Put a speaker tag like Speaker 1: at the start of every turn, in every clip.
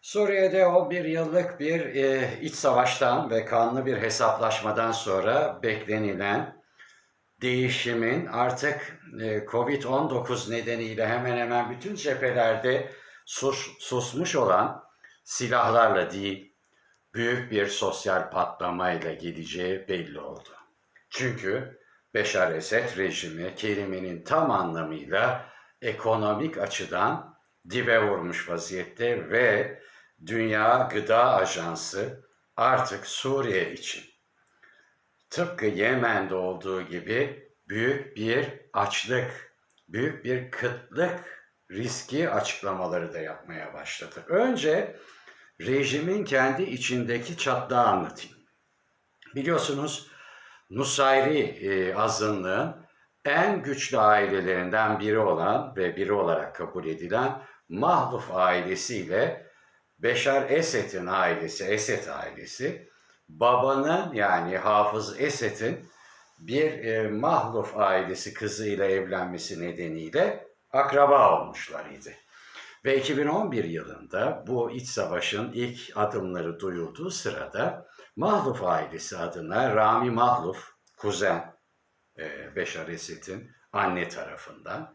Speaker 1: Suriye'de 11 yıllık bir e, iç savaştan ve kanlı bir hesaplaşmadan sonra beklenilen değişimin artık e, Covid-19 nedeniyle hemen hemen bütün cephelerde sus, susmuş olan silahlarla değil, büyük bir sosyal patlamayla gideceği belli oldu. Çünkü Beşar Esed rejimi kelimenin tam anlamıyla ekonomik açıdan dibe vurmuş vaziyette ve Dünya Gıda Ajansı artık Suriye için tıpkı Yemen'de olduğu gibi büyük bir açlık, büyük bir kıtlık riski açıklamaları da yapmaya başladı. Önce rejimin kendi içindeki çatlağı anlatayım. Biliyorsunuz Nusayri e, azınlığın en güçlü ailelerinden biri olan ve biri olarak kabul edilen Mahluf ailesiyle Beşar Esed'in ailesi, Esed ailesi, babanın yani Hafız Esed'in bir e, Mahluf ailesi kızıyla evlenmesi nedeniyle akraba olmuşlar idi. Ve 2011 yılında bu iç savaşın ilk adımları duyulduğu sırada Mahluf ailesi adına Rami Mahluf, kuzen e, Beşar Esed'in anne tarafından,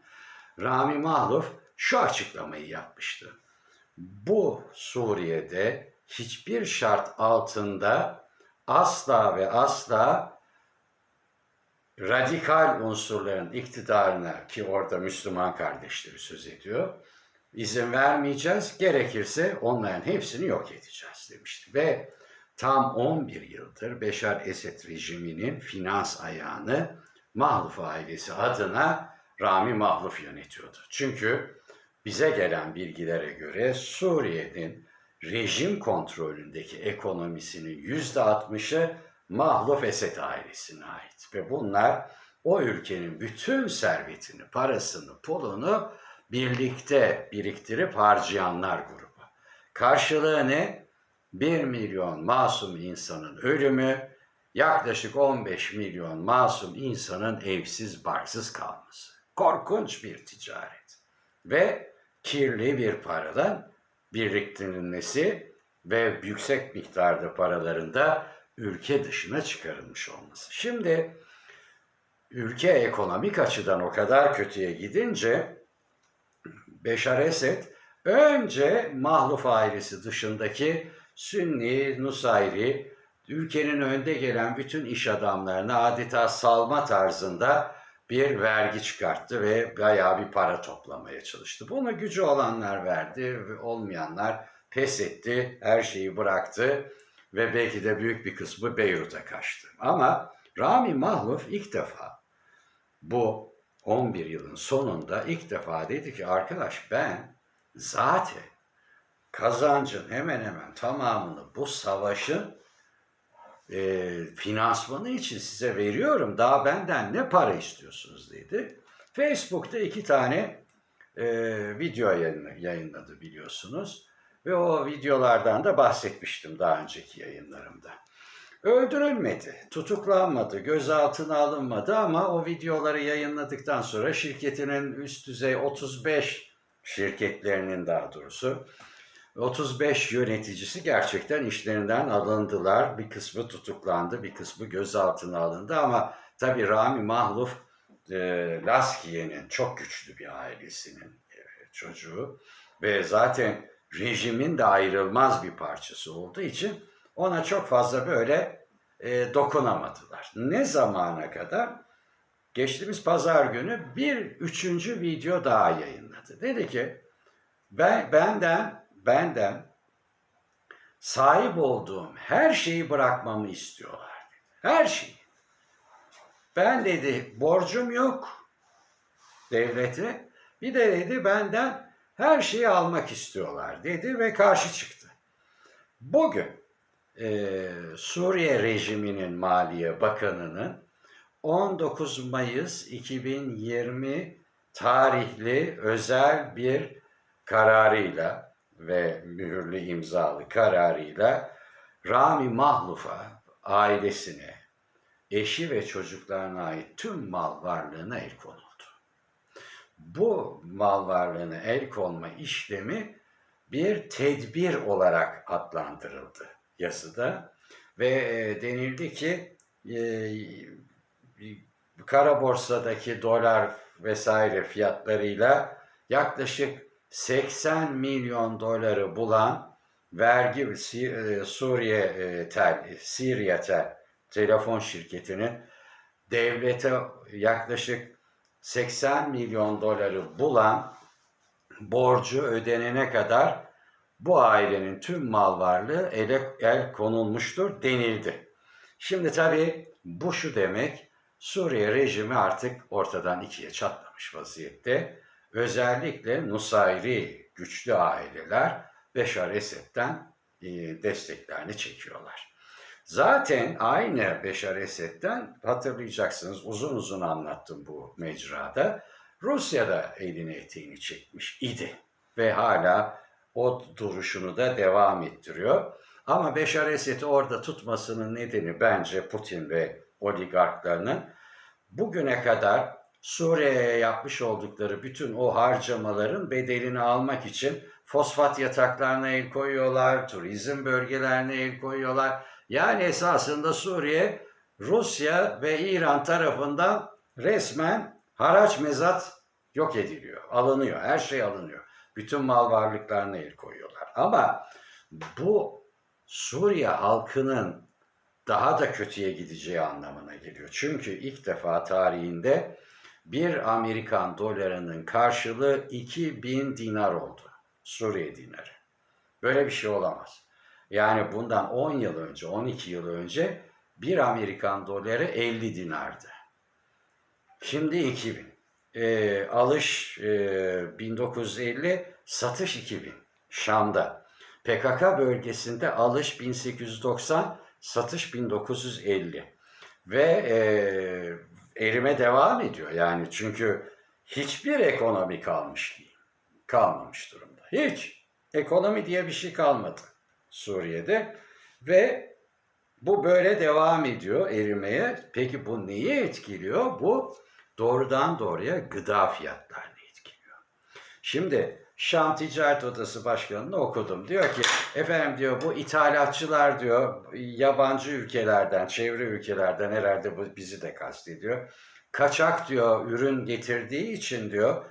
Speaker 1: Rami Mahluf şu açıklamayı yapmıştı. Bu Suriye'de hiçbir şart altında asla ve asla radikal unsurların iktidarına ki orada Müslüman kardeşleri söz ediyor, izin vermeyeceğiz. Gerekirse onların hepsini yok edeceğiz demişti. Ve tam 11 yıldır Beşar Esed rejiminin finans ayağını Mahluf ailesi adına Rami Mahluf yönetiyordu. Çünkü bize gelen bilgilere göre Suriye'nin rejim kontrolündeki ekonomisinin yüzde 60'ı Mahluf Esed ailesine ait. Ve bunlar o ülkenin bütün servetini, parasını, pulunu birlikte biriktirip harcayanlar grubu. Karşılığı ne? 1 milyon masum insanın ölümü, yaklaşık 15 milyon masum insanın evsiz barksız kalması. Korkunç bir ticaret. Ve kirli bir paradan biriktirilmesi ve yüksek miktarda paraların da ülke dışına çıkarılmış olması. Şimdi ülke ekonomik açıdan o kadar kötüye gidince Beşar Esed önce Mahluf ailesi dışındaki Sünni, Nusayri, ülkenin önde gelen bütün iş adamlarına adeta salma tarzında bir vergi çıkarttı ve bayağı bir para toplamaya çalıştı. Bunu gücü olanlar verdi, olmayanlar pes etti, her şeyi bıraktı ve belki de büyük bir kısmı Beyrut'a kaçtı. Ama Rami Mahluf ilk defa bu 11 yılın sonunda ilk defa dedi ki arkadaş ben zaten kazancın hemen hemen tamamını bu savaşın e, finansmanı için size veriyorum. Daha benden ne para istiyorsunuz dedi. Facebook'ta iki tane e, video yayınladı biliyorsunuz. Ve o videolardan da bahsetmiştim daha önceki yayınlarımda. Öldürülmedi, tutuklanmadı, gözaltına alınmadı ama o videoları yayınladıktan sonra şirketinin üst düzey 35 şirketlerinin daha doğrusu 35 yöneticisi gerçekten işlerinden alındılar. Bir kısmı tutuklandı, bir kısmı gözaltına alındı ama tabii Rami Mahluf e, Laskiye'nin çok güçlü bir ailesinin e, çocuğu ve zaten rejimin de ayrılmaz bir parçası olduğu için ona çok fazla böyle e, dokunamadılar. Ne zamana kadar? Geçtiğimiz pazar günü bir üçüncü video daha yayınladı. Dedi ki ben benden benden sahip olduğum her şeyi bırakmamı istiyorlar. Her şeyi. Ben dedi borcum yok devlete. Bir de dedi benden her şeyi almak istiyorlar dedi ve karşı çıktı. Bugün e, Suriye rejiminin Maliye Bakanı'nın 19 Mayıs 2020 tarihli özel bir kararıyla ve mühürlü imzalı kararıyla Rami Mahluf'a, ailesine, eşi ve çocuklarına ait tüm mal varlığına el konuldu. Bu mal varlığına el konma işlemi bir tedbir olarak adlandırıldı yazıda ve e, denildi ki e, kara borsadaki dolar vesaire fiyatlarıyla yaklaşık 80 milyon doları bulan vergi e, Suriye e, tel, Siriye tel telefon şirketinin devlete yaklaşık 80 milyon doları bulan borcu ödenene kadar bu ailenin tüm mal varlığı ele, el konulmuştur denildi. Şimdi tabii bu şu demek, Suriye rejimi artık ortadan ikiye çatlamış vaziyette. Özellikle Nusayri güçlü aileler Beşar Esed'den e, desteklerini çekiyorlar. Zaten aynı Beşar Esed'den hatırlayacaksınız uzun uzun anlattım bu mecrada. Rusya da elini eteğini çekmiş idi ve hala o duruşunu da devam ettiriyor. Ama Beşar Esed'i orada tutmasının nedeni bence Putin ve oligarklarının bugüne kadar Suriye'ye yapmış oldukları bütün o harcamaların bedelini almak için fosfat yataklarına el koyuyorlar, turizm bölgelerine el koyuyorlar. Yani esasında Suriye Rusya ve İran tarafından resmen haraç mezat yok ediliyor, alınıyor, her şey alınıyor. Bütün mal varlıklarına el koyuyorlar. Ama bu Suriye halkının daha da kötüye gideceği anlamına geliyor. Çünkü ilk defa tarihinde bir Amerikan dolarının karşılığı 2000 dinar oldu. Suriye dinarı. Böyle bir şey olamaz. Yani bundan 10 yıl önce, 12 yıl önce bir Amerikan doları 50 dinardı. Şimdi 2000. Ee, alış e, 1950, satış 2000. Şam'da. PKK bölgesinde alış 1890, satış 1950. Ve e, erime devam ediyor. Yani çünkü hiçbir ekonomi kalmış değil. Kalmamış durumda. Hiç. Ekonomi diye bir şey kalmadı Suriye'de. Ve bu böyle devam ediyor erimeye. Peki bu neyi etkiliyor? Bu doğrudan doğruya gıda fiyatlarını etkiliyor. Şimdi Şam Ticaret Odası Başkanı'nı okudum. Diyor ki efendim diyor bu ithalatçılar diyor yabancı ülkelerden, çevre ülkelerden herhalde bu bizi de kastediyor. Kaçak diyor ürün getirdiği için diyor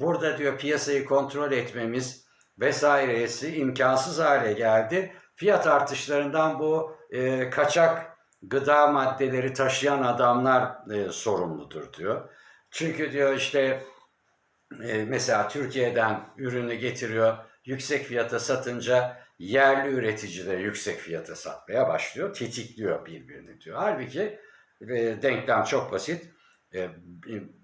Speaker 1: burada diyor piyasayı kontrol etmemiz vesairesi imkansız hale geldi. Fiyat artışlarından bu e, kaçak gıda maddeleri taşıyan adamlar e, sorumludur diyor. Çünkü diyor işte e, mesela Türkiye'den ürünü getiriyor, yüksek fiyata satınca yerli üretici de yüksek fiyata satmaya başlıyor, tetikliyor birbirini diyor. Halbuki e, denklem çok basit. E,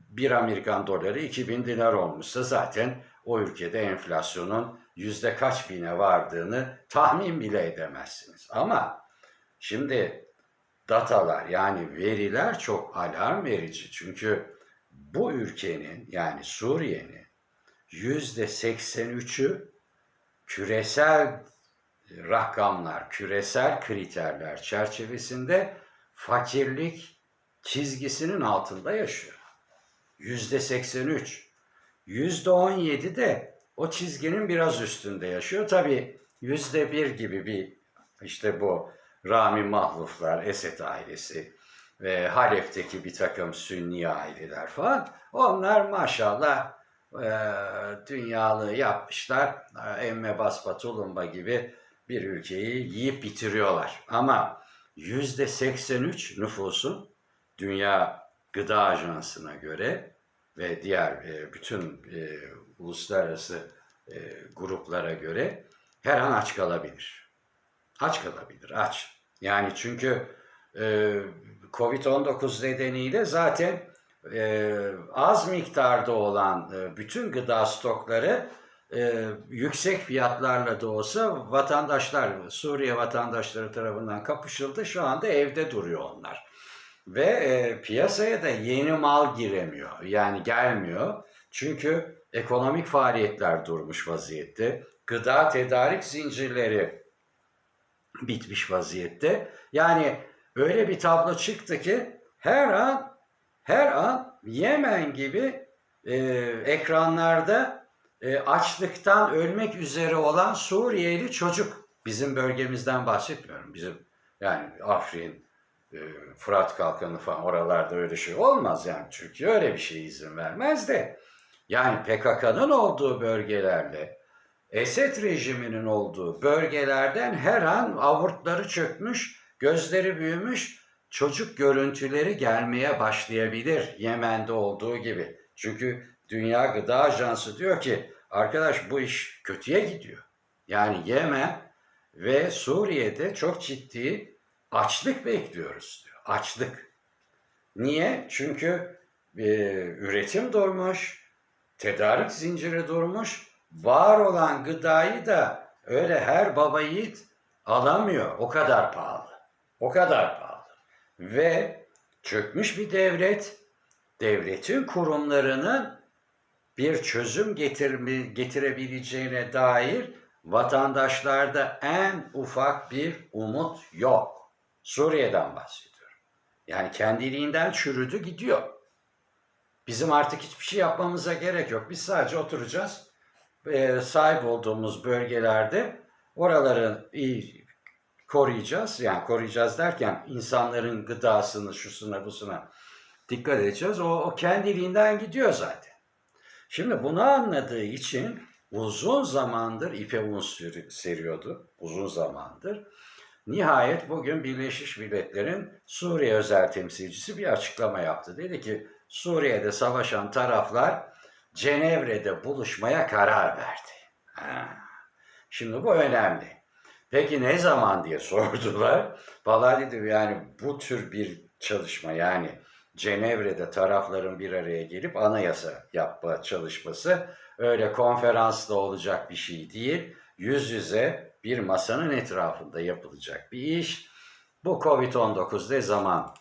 Speaker 1: bir Amerikan doları 2000 dinar olmuşsa zaten o ülkede enflasyonun yüzde kaç bine vardığını tahmin bile edemezsiniz. Ama şimdi datalar yani veriler çok alarm verici. Çünkü bu ülkenin yani Suriye'nin yüzde 83'ü küresel rakamlar, küresel kriterler çerçevesinde fakirlik çizgisinin altında yaşıyor. Yüzde 83. Yüzde 17 de o çizginin biraz üstünde yaşıyor. Tabii yüzde bir gibi bir işte bu Rami Mahluflar, Esed ailesi ve Halep'teki bir takım Sünni aileler falan. Onlar maşallah e, dünyalığı yapmışlar. Emme basba tulumba gibi bir ülkeyi yiyip bitiriyorlar. Ama yüzde 83 nüfusun Dünya Gıda Ajansı'na göre ve diğer e, bütün e, uluslararası e, gruplara göre her an aç kalabilir. Aç kalabilir, aç. Yani çünkü e, Covid-19 nedeniyle zaten e, az miktarda olan e, bütün gıda stokları e, yüksek fiyatlarla da olsa vatandaşlar, Suriye vatandaşları tarafından kapışıldı. Şu anda evde duruyor onlar. Ve e, piyasaya da yeni mal giremiyor. Yani gelmiyor. Çünkü ekonomik faaliyetler durmuş vaziyette. Gıda tedarik zincirleri bitmiş vaziyette. Yani öyle bir tablo çıktı ki her an her an Yemen gibi e, ekranlarda e, açlıktan ölmek üzere olan Suriyeli çocuk. Bizim bölgemizden bahsetmiyorum. Bizim yani Afrin, e, Fırat Kalkanı falan oralarda öyle şey olmaz yani. Türkiye öyle bir şey izin vermez de. Yani PKK'nın olduğu bölgelerde, Esed rejiminin olduğu bölgelerden her an avurtları çökmüş, gözleri büyümüş, çocuk görüntüleri gelmeye başlayabilir Yemen'de olduğu gibi. Çünkü Dünya Gıda Ajansı diyor ki arkadaş bu iş kötüye gidiyor. Yani Yemen ve Suriye'de çok ciddi açlık bekliyoruz diyor. Açlık. Niye? Çünkü e, üretim durmuş, tedarik zinciri durmuş, var olan gıdayı da öyle her baba yiğit alamıyor. O kadar pahalı. O kadar pahalı. Ve çökmüş bir devlet, devletin kurumlarının bir çözüm getirme, getirebileceğine dair vatandaşlarda en ufak bir umut yok. Suriye'den bahsediyorum. Yani kendiliğinden çürüdü gidiyor. Bizim artık hiçbir şey yapmamıza gerek yok. Biz sadece oturacağız. E, sahip olduğumuz bölgelerde oraları iyi koruyacağız. Yani koruyacağız derken insanların gıdasını, şusuna, busuna dikkat edeceğiz. O, o kendiliğinden gidiyor zaten. Şimdi bunu anladığı için uzun zamandır ipe un seriyordu. Uzun zamandır. Nihayet bugün Birleşmiş Milletler'in Suriye özel temsilcisi bir açıklama yaptı. Dedi ki Suriye'de savaşan taraflar Cenevre'de buluşmaya karar verdi. Ha. Şimdi bu önemli. Peki ne zaman diye sordular. Vallahi dedim yani bu tür bir çalışma yani Cenevre'de tarafların bir araya gelip anayasa yapma çalışması öyle konferansla olacak bir şey değil. Yüz yüze bir masanın etrafında yapılacak bir iş. Bu Covid-19 ne zaman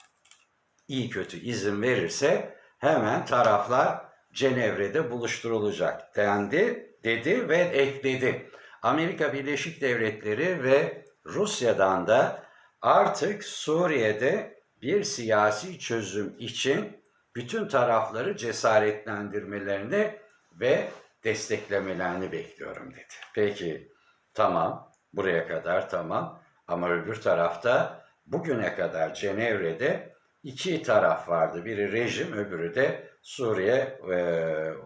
Speaker 1: iyi kötü izin verirse hemen taraflar Cenevre'de buluşturulacak dendi, dedi ve ekledi. Amerika Birleşik Devletleri ve Rusya'dan da artık Suriye'de bir siyasi çözüm için bütün tarafları cesaretlendirmelerini ve desteklemelerini bekliyorum dedi. Peki tamam buraya kadar tamam ama öbür tarafta bugüne kadar Cenevre'de iki taraf vardı. Biri rejim öbürü de Suriye e,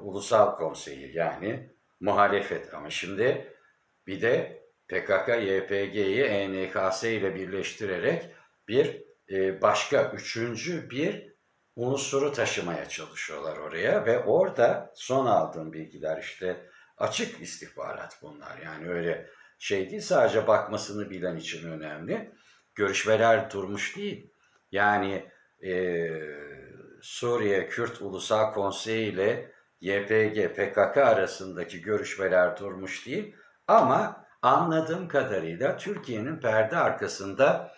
Speaker 1: Ulusal Konseyi yani muhalefet. Ama şimdi bir de PKK, YPG'yi ENKS ile birleştirerek bir e, başka üçüncü bir unsuru taşımaya çalışıyorlar oraya ve orada son aldığım bilgiler işte açık istihbarat bunlar. Yani öyle şey değil sadece bakmasını bilen için önemli. Görüşmeler durmuş değil. Yani e, Suriye Kürt Ulusal Konseyi ile YPG, PKK arasındaki görüşmeler durmuş değil. Ama anladığım kadarıyla Türkiye'nin perde arkasında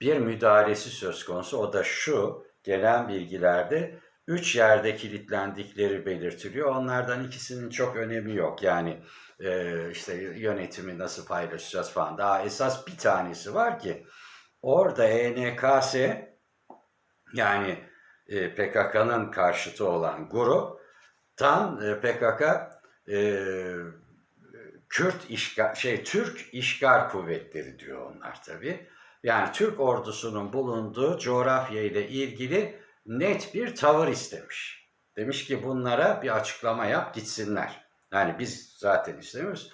Speaker 1: bir müdahalesi söz konusu. O da şu, gelen bilgilerde üç yerde kilitlendikleri belirtiliyor. Onlardan ikisinin çok önemi yok. Yani e, işte yönetimi nasıl paylaşacağız falan. Daha esas bir tanesi var ki orada ENKS yani e, PKK'nın karşıtı olan gruptan e, PKK e, Kürt işgal, şey Türk işgal kuvvetleri diyor onlar tabi. Yani Türk ordusunun bulunduğu coğrafya ile ilgili net bir tavır istemiş. Demiş ki bunlara bir açıklama yap gitsinler. Yani biz zaten istemiyoruz.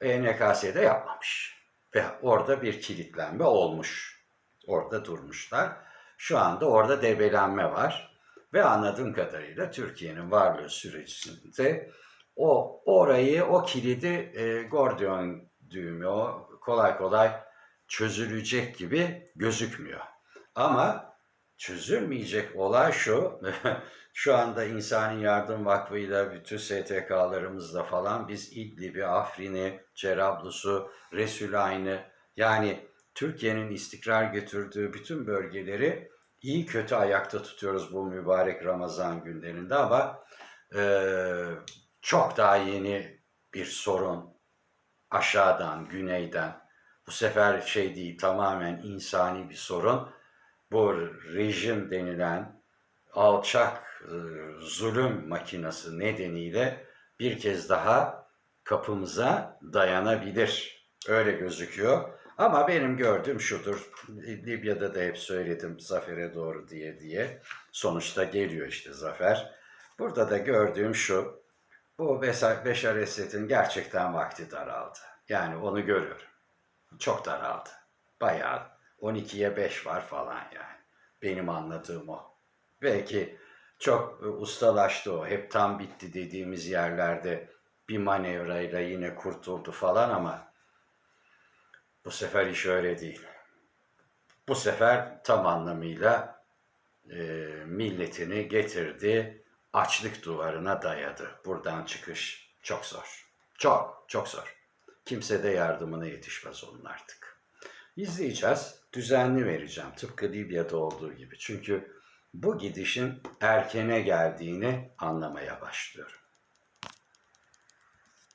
Speaker 1: ENKS'de yapmamış. Ve orada bir kilitlenme olmuş. Orada durmuşlar. Şu anda orada debelenme var. Ve anladığım kadarıyla Türkiye'nin varlığı sürecinde o orayı, o kilidi e, Gordiyon düğümü o kolay kolay çözülecek gibi gözükmüyor. Ama çözülmeyecek olay şu, şu anda İnsani Yardım Vakfı'yla bütün STK'larımızla falan biz İdlib'i, Afrin'i, Cerablus'u, Resulayn'ı yani Türkiye'nin istikrar götürdüğü bütün bölgeleri iyi kötü ayakta tutuyoruz bu mübarek Ramazan günlerinde ama e, çok daha yeni bir sorun aşağıdan, güneyden. Bu sefer şey değil, tamamen insani bir sorun. Bu rejim denilen alçak e, zulüm makinası nedeniyle bir kez daha kapımıza dayanabilir. Öyle gözüküyor. Ama benim gördüğüm şudur. Libya'da da hep söyledim zafere doğru diye diye. Sonuçta geliyor işte zafer. Burada da gördüğüm şu. Bu Beşar, Esed'in gerçekten vakti daraldı. Yani onu görüyorum. Çok daraldı. Bayağı 12'ye 5 var falan yani. Benim anladığım o. Belki çok e, ustalaştı o. Hep tam bitti dediğimiz yerlerde bir manevrayla yine kurtuldu falan ama bu sefer iş öyle değil. Bu sefer tam anlamıyla e, milletini getirdi, açlık duvarına dayadı. Buradan çıkış çok zor. Çok, çok zor. Kimse de yardımına yetişmez onun artık. İzleyeceğiz, düzenli vereceğim tıpkı Libya'da olduğu gibi. Çünkü bu gidişin erkene geldiğini anlamaya başlıyorum.